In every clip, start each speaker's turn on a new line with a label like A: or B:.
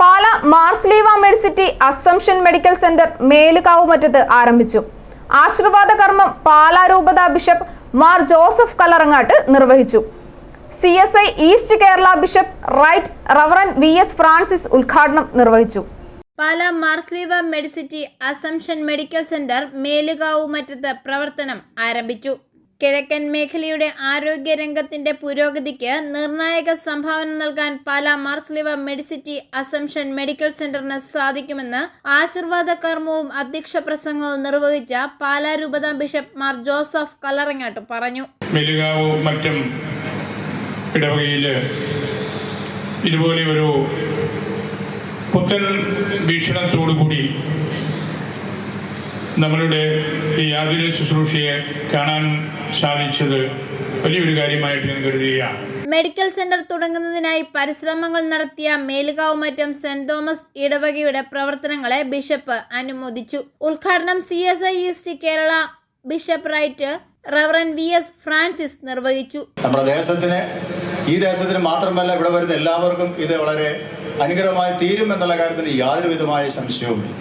A: Pala Mar Sleeva Medicity Assumption Medical Centre Melukavu മറ്റത്ത് ആരംഭിച്ചു. ആശീർവാദ കർമ്മം പാലാ രൂപത ബിഷപ്പ് മാർ ജോസഫ് കലറങ്ങാട്ട് നിർവഹിച്ചു. C S I East Kerala bishop Right Reverend V S Francis ഉദ്ഘാടനം നിർവഹിച്ചു.
B: Pala Mar Sleeva Medicity Assumption Medical Centre Melukavu മറ്റത്ത് പ്രവർത്തനം ആരംഭിച്ചു. കിഴക്കൻ മേഖലയുടെ ആരോഗ്യ രംഗത്തിന്റെ പുരോഗതിക്ക് നിർണായക സംഭാവന നൽകാൻ Pala Mar Sleeva Medicity Assumption Medical സെന്ററിന് സാധിക്കുമെന്ന് ആശീർവാദ കർമ്മവും അധ്യക്ഷ പ്രസംഗവും നിർവഹിച്ച പാലാ രൂപത ബിഷപ്പ് മാർ ജോസഫ് കലറങ്ങാട്ട് പറഞ്ഞു.
C: മറ്റും ഇടവകയിൽ ഇതുപോലെ ഒരു പുത്തൻ വീക്ഷണത്തോടുകൂടി നമ്മളുടെ ഈ ആതുര ശുശ്രൂഷയെ കാണാൻ സാധിച്ചത് വലിയൊരു കാര്യമായിട്ട് ഞാൻ കരുതുകയാണ്.
B: മെഡിക്കൽ സെന്റർ തുടങ്ങുന്നതിനായി പരിശ്രമങ്ങൾ നടത്തിയ മേലുകാവ് മറ്റം സെന്റ് തോമസ് ഇടവകയുടെ പ്രവർത്തനങ്ങളെ ബിഷപ്പ് അനുമോദിച്ചു. ഉദ്ഘാടനം C S I East Kerala bishop Right Reverend V S Francis നിർവഹിച്ചു.
D: നമ്മുടെ ദേശത്തിന് ഈ ദേശത്തിന് മാത്രമല്ല ഇവിടെ വരുന്ന എല്ലാവർക്കും ഇത് വളരെ അനുഗ്രഹമായി തീരും എന്നുള്ള കാര്യത്തിന് യാതൊരു വിധമായ സംശയവുമില്ല.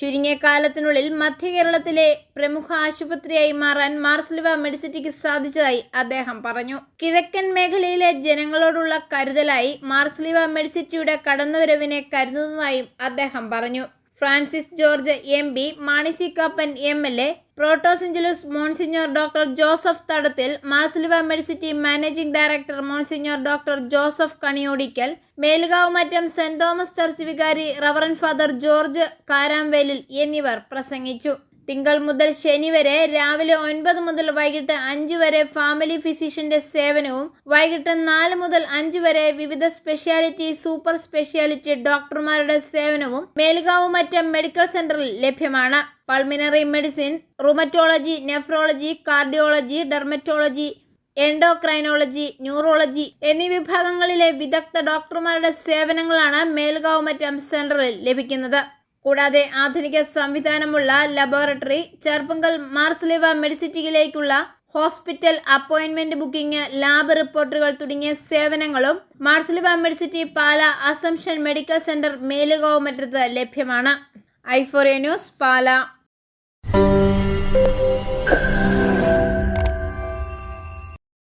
B: ചുരുങ്ങിയ കാലത്തിനുള്ളിൽ മധ്യ കേരളത്തിലെ പ്രമുഖ ആശുപത്രിയായി മാറാൻ മാർസ്ലിവ മെഡിസിറ്റിക്ക് സാധിച്ചതായി അദ്ദേഹം പറഞ്ഞു. കിഴക്കൻ മേഖലയിലെ ജനങ്ങളോടുള്ള കരുതലായി മാർസ്ലിവ മെഡിസിറ്റിയുടെ കടന്നുവരവിനെ കരുതുന്നതായും അദ്ദേഹം പറഞ്ഞു. Francis George M P Mani C Kappan M L A Protosyncellus Monsignor doctor Joseph Thadathil Mar Sleeva Medicity managing director Monsignor doctor Joseph Kaniyodickal Melukavu Mattam Saint Thomas church വികാരി റവറൻ ഫാദർ ജോർജ് കാരാംവേലിൽ എന്നിവർ പ്രസംഗിച്ചു. തിങ്കൾ മുതൽ ശനി വരെ രാവിലെ ഒൻപത് മുതൽ വൈകിട്ട് അഞ്ച് വരെ ഫാമിലി ഫിസിഷ്യന്റെ സേവനവും വൈകിട്ട് നാല് മുതൽ അഞ്ച് വരെ വിവിധ സ്പെഷ്യാലിറ്റി സൂപ്പർ സ്പെഷ്യാലിറ്റി ഡോക്ടർമാരുടെ സേവനവും മേൽഗാവ് മറ്റം മെഡിക്കൽ സെന്ററിൽ ലഭ്യമാണ്. Pulmonary medicine rheumatology nephrology cardiology dermatology endocrinology neurology എന്നീ വിഭാഗങ്ങളിലെ വിദഗ്ധ ഡോക്ടർമാരുടെ സേവനങ്ങളാണ് മേൽഗാവ് മറ്റം സെന്ററിൽ ലഭിക്കുന്നത്. കൂടാതെ ആധുനിക സംവിധാനമുള്ള ലബോറട്ടറി ചെർപ്പങ്കൽ മാർസ്ലിവ മെഡിസിറ്റിയിലേക്കുള്ള ഹോസ്പിറ്റൽ അപ്പോയിന്റ്മെന്റ് ബുക്കിംഗ് ലാബ് റിപ്പോർട്ടുകൾ തുടങ്ങിയ സേവനങ്ങളും Mar Sleeva Medicity Pala Assumption Medical Centre മേലുകോമറ്റത്ത് ലഭ്യമാണ്. ഐഫോറിയ ന്യൂസ് പാല.